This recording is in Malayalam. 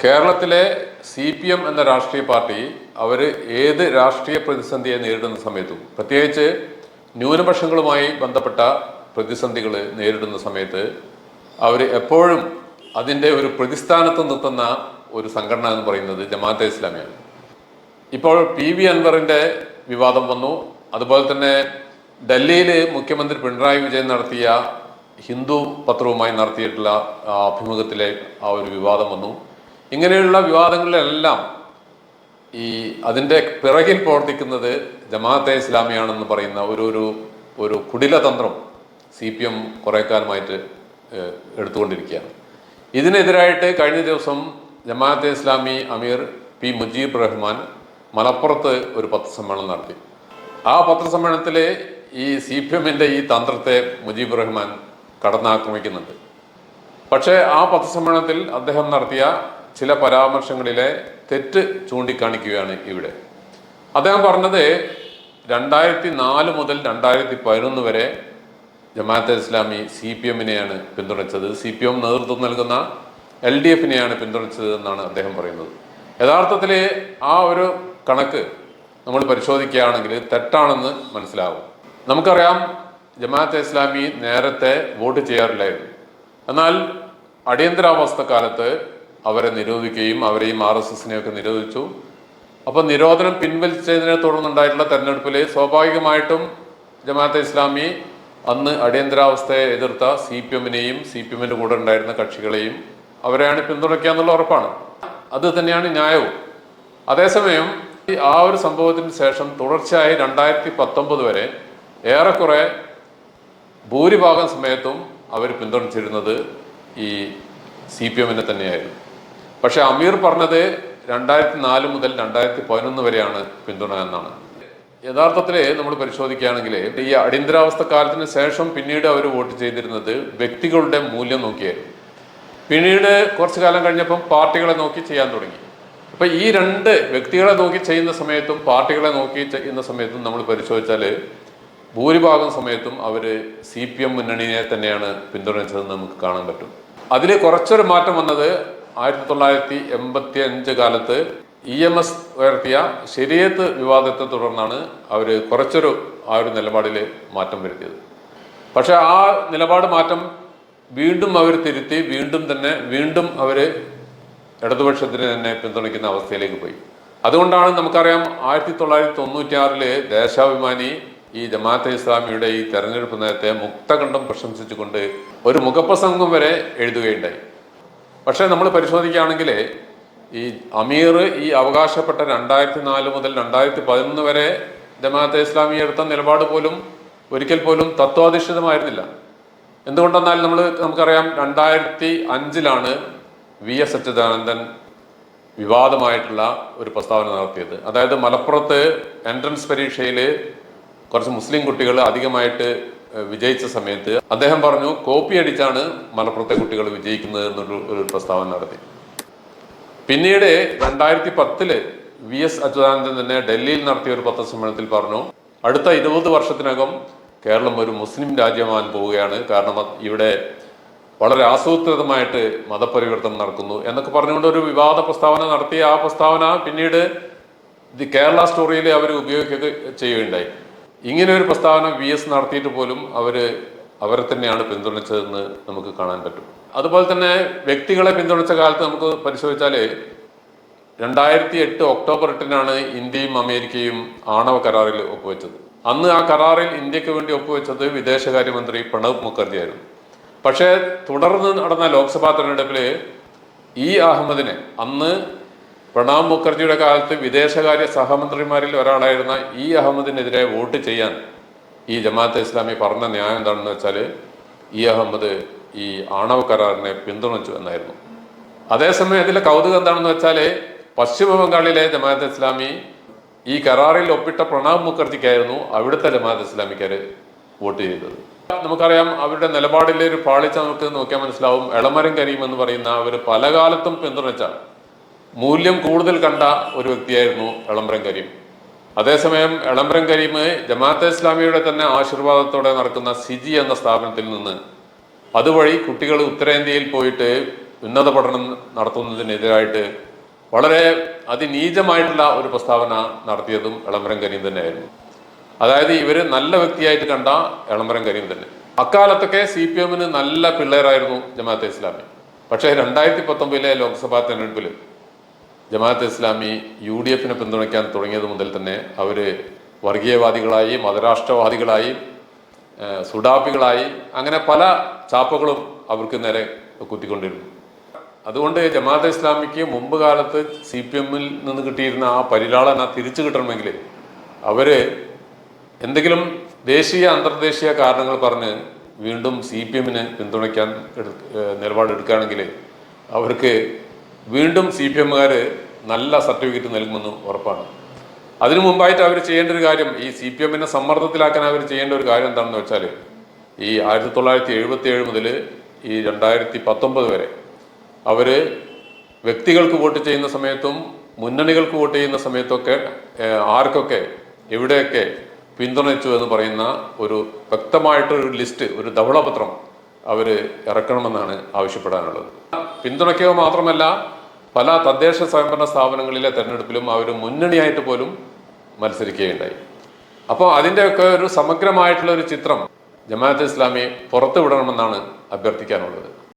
കേരളത്തിലെ സി പി എം എന്ന രാഷ്ട്രീയ പാർട്ടി അവർ ഏത് രാഷ്ട്രീയ പ്രതിസന്ധിയെ നേരിടുന്ന സമയത്തും പ്രത്യേകിച്ച് ന്യൂനപക്ഷങ്ങളുമായി ബന്ധപ്പെട്ട പ്രതിസന്ധികൾ നേരിടുന്ന സമയത്ത് അവർ എപ്പോഴും അതിന്റെ ഒരു പ്രതിസ്ഥാനത്ത് നിർത്തുന്ന ഒരു സംഘടന എന്ന് പറയുന്നത് ജമാഅത്തെ ഇസ്ലാമിയാണ്. ഇപ്പോൾ പി വി അൻവറിന്റെ വിവാദം വന്നു. അതുപോലെ തന്നെ ഡൽഹിയിൽ മുഖ്യമന്ത്രി പിണറായി വിജയൻ നടത്തിയ ഹിന്ദു പത്രവുമായി നടത്തിയിട്ടുള്ള അഭിമുഖത്തിലെ ആ ഒരു വിവാദം വന്നു. ഇങ്ങനെയുള്ള വിവാദങ്ങളിലെല്ലാം ഈ അതിന്റെ പിറകിൽ പ്രവർത്തിക്കുന്നത് ജമാഅത്തെ ഇസ്ലാമിയാണെന്ന് പറയുന്ന ഒരു ഒരു ഒരു കുടിലതന്ത്രം സി പി എം കുറേ കാലമായിട്ട് എടുത്തുകൊണ്ടിരിക്കുകയാണ്. ഇതിനെതിരായിട്ട് കഴിഞ്ഞ ദിവസം ജമാഅത്തെ ഇസ്ലാമി അമീർ പി മുജീബ് റഹ്മാൻ മലപ്പുറത്ത് ഒരു പത്രസമ്മേളനം നടത്തി. ആ പത്രസമ്മേളനത്തിൽ ഈ സി പി എമ്മിന്റെ ഈ തന്ത്രത്തെ മുജീബ് റഹ്മാൻ കടന്നാക്രമിക്കുന്നുണ്ട്. പക്ഷേ ആ പത്രസമ്മേളനത്തിൽ അദ്ദേഹം നടത്തിയ ചില പരാമർശങ്ങളിലെ തെറ്റ് ചൂണ്ടിക്കാണിക്കുകയാണ് ഇവിടെ. അദ്ദേഹം പറഞ്ഞത് രണ്ടായിരത്തി നാല് മുതൽ രണ്ടായിരത്തി പതിനൊന്ന് വരെ ജമാഅത്തെ ഇസ്ലാമി സി പി എമ്മിനെയാണ് പിന്തുണച്ചത്. സി പി എം നേതൃത്വം നൽകുന്ന എൽ ഡി എഫിനെയാണ് പിന്തുണച്ചത് എന്നാണ് അദ്ദേഹം പറയുന്നത്. യഥാർത്ഥത്തിൽ ആ ഒരു കണക്ക് നമ്മൾ പരിശോധിക്കുകയാണെങ്കിൽ തെറ്റാണെന്ന് മനസ്സിലാവും. നമുക്കറിയാം ജമാഅത്തെ ഇസ്ലാമി നേരത്തെ വോട്ട് ചെയ്യാറില്ലായിരുന്നു. എന്നാൽ അടിയന്തരാവസ്ഥ കാലത്ത് അവരെ നിരോധിക്കുകയും അവരെയും ആർ എസ് എസിനെയൊക്കെ നിരോധിച്ചു. അപ്പോൾ നിരോധനം പിൻവലിച്ചതിനെ തുടർന്നുണ്ടായിട്ടുള്ള തെരഞ്ഞെടുപ്പിൽ സ്വാഭാവികമായിട്ടും ജമാഅത്തെ ഇസ്ലാമി അന്ന് അടിയന്തരാവസ്ഥയെ എതിർത്ത സി പി എമ്മിനെയും സി പി എമ്മിന്റെ കൂടെ ഉണ്ടായിരുന്ന കക്ഷികളെയും അവരെയാണ് പിന്തുണയ്ക്കുക എന്നുള്ള ഉറപ്പാണ്. അത് തന്നെയാണ് ന്യായവും. അതേസമയം ആ ഒരു സംഭവത്തിന് ശേഷം തുടർച്ചയായി രണ്ടായിരത്തി പത്തൊമ്പത് വരെ ഏറെക്കുറെ ഭൂരിഭാഗം സമയത്തും അവർ പിന്തുണച്ചിരുന്നത് ഈ സി പി എമ്മിനെ തന്നെയായിരുന്നു. പക്ഷെ അമീർ പറഞ്ഞത് രണ്ടായിരത്തി നാല് മുതൽ രണ്ടായിരത്തി പതിനൊന്ന് വരെയാണ് പിന്തുണ എന്നാണ്. യഥാർത്ഥത്തിൽ നമ്മൾ പരിശോധിക്കുകയാണെങ്കിൽ ഈ അടിയന്തരാവസ്ഥ കാലത്തിന് ശേഷം പിന്നീട് അവർ വോട്ട് ചെയ്തിരുന്നത് വ്യക്തികളുടെ മൂല്യം നോക്കിയായിരുന്നു. പിന്നീട് കുറച്ചു കാലം കഴിഞ്ഞപ്പം പാർട്ടികളെ നോക്കി ചെയ്യാൻ തുടങ്ങി. അപ്പൊ ഈ രണ്ട് വ്യക്തികളെ നോക്കി ചെയ്യുന്ന സമയത്തും പാർട്ടികളെ നോക്കി ചെയ്യുന്ന സമയത്തും നമ്മൾ പരിശോധിച്ചാൽ ഭൂരിഭാഗം സമയത്തും അവർ സി പി എം മുന്നണിയെ തന്നെയാണ് പിന്തുണച്ചതെന്ന് നമുക്ക് കാണാൻ പറ്റും. അതിൽ കുറച്ചൊരു മാറ്റം വന്നത് ആയിരത്തി തൊള്ളായിരത്തി എൺപത്തി അഞ്ച് കാലത്ത് ഇ എം എസ് ഉയർത്തിയ ശരിയത്ത് വിവാദത്തെ തുടർന്നാണ് അവർ കുറച്ചൊരു ആ ഒരു നിലപാടിൽ മാറ്റം വരുത്തിയത്. പക്ഷേ ആ നിലപാട് മാറ്റം വീണ്ടും അവർ തിരുത്തി വീണ്ടും തന്നെ വീണ്ടും അവർ ഇടതുപക്ഷത്തിന് തന്നെ പിന്തുണയ്ക്കുന്ന അവസ്ഥയിലേക്ക് പോയി. അതുകൊണ്ടാണ് നമുക്കറിയാം ആയിരത്തി തൊള്ളായിരത്തി തൊണ്ണൂറ്റി ആറിൽ ദേശാഭിമാനി ഈ ജമാഅത്തെ ഇസ്ലാമിയുടെ ഈ തെരഞ്ഞെടുപ്പ് നയത്തെ മുക്തകണ്ഠം പ്രശംസിച്ചുകൊണ്ട് ഒരു മുഖപ്രസംഗം വരെ എഴുതുകയുണ്ടായി. പക്ഷേ നമ്മൾ പരിശോധിക്കുകയാണെങ്കിൽ ഈ അമീർ ഈ അവകാശപ്പെട്ട രണ്ടായിരത്തി നാല് മുതൽ രണ്ടായിരത്തി പതിനൊന്ന് വരെ ജമാഅത്തെ ഇസ്ലാമി എടുത്ത നിലപാട് പോലും ഒരിക്കൽ പോലും തത്വാധിഷ്ഠിതമായിരുന്നില്ല. എന്തുകൊണ്ടെന്നാൽ നമ്മൾ നമുക്കറിയാം രണ്ടായിരത്തി അഞ്ചിലാണ് വി എസ് അച്യുതാനന്ദൻ വിവാദമായിട്ടുള്ള ഒരു പ്രസ്താവന നടത്തിയത്. അതായത് മലപ്പുറത്ത് എൻട്രൻസ് പരീക്ഷയിൽ കുറച്ച് മുസ്ലിം കുട്ടികൾ അധികമായിട്ട് വിജയിച്ച സമയത്ത് അദ്ദേഹം പറഞ്ഞു കോപ്പി അടിച്ചാണ് മലപ്പുറത്തെ കുട്ടികൾ വിജയിക്കുന്നത് എന്നൊരു ഒരു പ്രസ്താവന നടത്തി. പിന്നീട് രണ്ടായിരത്തി പത്തിൽ വി എസ് അച്യുതാനന്ദൻ തന്നെ ഡൽഹിയിൽ നടത്തിയ ഒരു പത്രസമ്മേളനത്തിൽ പറഞ്ഞു അടുത്ത ഇരുപത് വർഷത്തിനകം കേരളം ഒരു മുസ്ലിം രാജ്യമാകാൻ പോവുകയാണ്. കാരണം ഇവിടെ വളരെ ആസൂത്രിതമായിട്ട് മതപരിവർത്തനം നടക്കുന്നു എന്നൊക്കെ പറഞ്ഞുകൊണ്ട് ഒരു വിവാദ പ്രസ്താവന നടത്തിയ ആ പ്രസ്താവന പിന്നീട് ദി കേരള സ്റ്റോറിയിൽ അവർ ഉപയോഗിക്കുക ചെയ്യുകയുണ്ടായി. ഇങ്ങനെ ഒരു പ്രസ്താവന വി എസ് നടത്തിയിട്ട് പോലും അവർ അവരെ തന്നെയാണ് പിന്തുണച്ചതെന്ന് നമുക്ക് കാണാൻ പറ്റും. അതുപോലെ തന്നെ വ്യക്തികളെ പിന്തുണച്ച കാലത്ത് നമുക്ക് പരിശോധിച്ചാൽ രണ്ടായിരത്തി എട്ട് ഒക്ടോബർ എട്ടിനാണ് ഇന്ത്യയും അമേരിക്കയും ആണവ കരാറിൽ ഒപ്പുവെച്ചത്. അന്ന് ആ കരാറിൽ ഇന്ത്യയ്ക്ക് വേണ്ടി ഒപ്പുവെച്ചത് വിദേശകാര്യമന്ത്രി പ്രണബ് മുഖർജി ആയിരുന്നു പക്ഷേ തുടർന്ന് നടന്ന ലോക്സഭാ തെരഞ്ഞെടുപ്പിൽ ഇ അഹമ്മദിനെ അന്ന് പ്രണബ് മുഖർജിയുടെ കാലത്ത് വിദേശകാര്യ സഹമന്ത്രിമാരിൽ ഒരാളായിരുന്ന ഇ അഹമ്മദിനെതിരെ വോട്ട് ചെയ്യാൻ ഈ ജമാഅത്തെ ഇസ്ലാമി പറഞ്ഞ ന്യായം എന്താണെന്ന് വെച്ചാൽ ഇ അഹമ്മദ് ഈ ആണവ കരാറിനെ പിന്തുണച്ചു എന്നായിരുന്നു. അതേസമയം ഇതിലെ കൗതുകം എന്താണെന്ന് വെച്ചാൽ പശ്ചിമ ബംഗാളിലെ ജമാഅത്ത് ഇസ്ലാമി ഈ കരാറിൽ ഒപ്പിട്ട പ്രണാബ് മുഖർജിക്കായിരുന്നു അവിടുത്തെ ജമാഅത്ത് ഇസ്ലാമിക്കാര് വോട്ട് ചെയ്തത്. നമുക്കറിയാം അവരുടെ നിലപാടിലെ ഒരു പാളിച്ച നമുക്ക് നോക്കിയാൽ മനസ്സിലാവും. എളമരം കരീം എന്ന് പറയുന്ന അവർ പല കാലത്തും പിന്തുണച്ച മൂല്യം കൂടുതൽ കണ്ട ഒരു വ്യക്തിയായിരുന്നു എളംബരം കരീം. അതേസമയം എളംബരം കരീം ജമാഅത്തെ ഇസ്ലാമിയുടെ തന്നെ ആശീർവാദത്തോടെ നടക്കുന്ന സിജി എന്ന സ്ഥാപനത്തിൽ നിന്ന് അതുവഴി കുട്ടികൾ ഉത്തരേന്ത്യയിൽ പോയിട്ട് ഉന്നത പഠനം നടത്തുന്നതിനെതിരായിട്ട് വളരെ അതിനീചമായിട്ടുള്ള ഒരു പ്രസ്താവന നടത്തിയതും എളംബരം കരീം തന്നെയായിരുന്നു. അതായത് ഇവർ നല്ല വ്യക്തിയായിട്ട് കണ്ട എളംബരം കരീം തന്നെ. അക്കാലത്തൊക്കെ സി പി എമ്മിന് നല്ല പിള്ളേരായിരുന്നു ജമാഅത്തെ ഇസ്ലാമി. പക്ഷേ രണ്ടായിരത്തി പത്തൊമ്പതിലെ ലോക്സഭാ തെരഞ്ഞെടുപ്പിൽ ജമാഅത്ത് ഇസ്ലാമി യു ഡി എഫിനെ പിന്തുണയ്ക്കാൻ തുടങ്ങിയത് മുതൽ തന്നെ അവർ വർഗീയവാദികളായി മതരാഷ്ട്രവാദികളായി സുഡാപ്പികളായി അങ്ങനെ പല ചാപ്പുകളും അവർക്ക് നേരെ കുത്തിക്കൊണ്ടിരുന്നു. അതുകൊണ്ട് ജമാഅത്ത് ഇസ്ലാമിക്ക് മുമ്പ് കാലത്ത് സി പി എമ്മിൽ നിന്ന് കിട്ടിയിരുന്ന ആ പരിലാളന തിരിച്ചു കിട്ടണമെങ്കിൽ അവർ എന്തെങ്കിലും ദേശീയ അന്തർദേശീയ കാരണങ്ങൾ പറഞ്ഞ് വീണ്ടും സി പി എമ്മിന് പിന്തുണയ്ക്കാൻ നിലപാടെടുക്കുകയാണെങ്കിൽ അവർക്ക് വീണ്ടും സി പി എമ്മുകാർ നല്ല സർട്ടിഫിക്കറ്റ് നൽകുമെന്ന് ഉറപ്പാണ്. അതിനു മുമ്പായിട്ട് അവർ ചെയ്യേണ്ട ഒരു കാര്യം ഈ സി പി എമ്മിനെ സമ്മർദ്ദത്തിലാക്കാൻ അവർ ചെയ്യേണ്ട ഒരു കാര്യം എന്താണെന്ന് വെച്ചാൽ ഈ ആയിരത്തി തൊള്ളായിരത്തി എഴുപത്തി ഏഴ് മുതൽ ഈ രണ്ടായിരത്തി പത്തൊമ്പത് വരെ അവർ വ്യക്തികൾക്ക് വോട്ട് ചെയ്യുന്ന സമയത്തും മുന്നണികൾക്ക് വോട്ട് ചെയ്യുന്ന സമയത്തൊക്കെ ആർക്കൊക്കെ എവിടെയൊക്കെ പിന്തുണച്ചു എന്ന് പറയുന്ന ഒരു വ്യക്തമായിട്ടൊരു ലിസ്റ്റ് ഒരു ധവളപത്രം അവർ ഇറക്കണമെന്നാണ് ആവശ്യപ്പെടാനുള്ളത്. പിന്തുണയ്ക്കുക മാത്രമല്ല പല തദ്ദേശ സ്വയംഭരണ സ്ഥാപനങ്ങളിലെ തെരഞ്ഞെടുപ്പിലും അവർ മുന്നണിയായിട്ട് പോലും മത്സരിക്കുകയുണ്ടായി. അപ്പോൾ അതിന്റെയൊക്കെ ഒരു സമഗ്രമായിട്ടുള്ള ഒരു ചിത്രം ജമാഅത്ത് ഇസ്ലാമി പുറത്തുവിടണമെന്നാണ് അഭ്യർത്ഥിക്കാനുള്ളത്.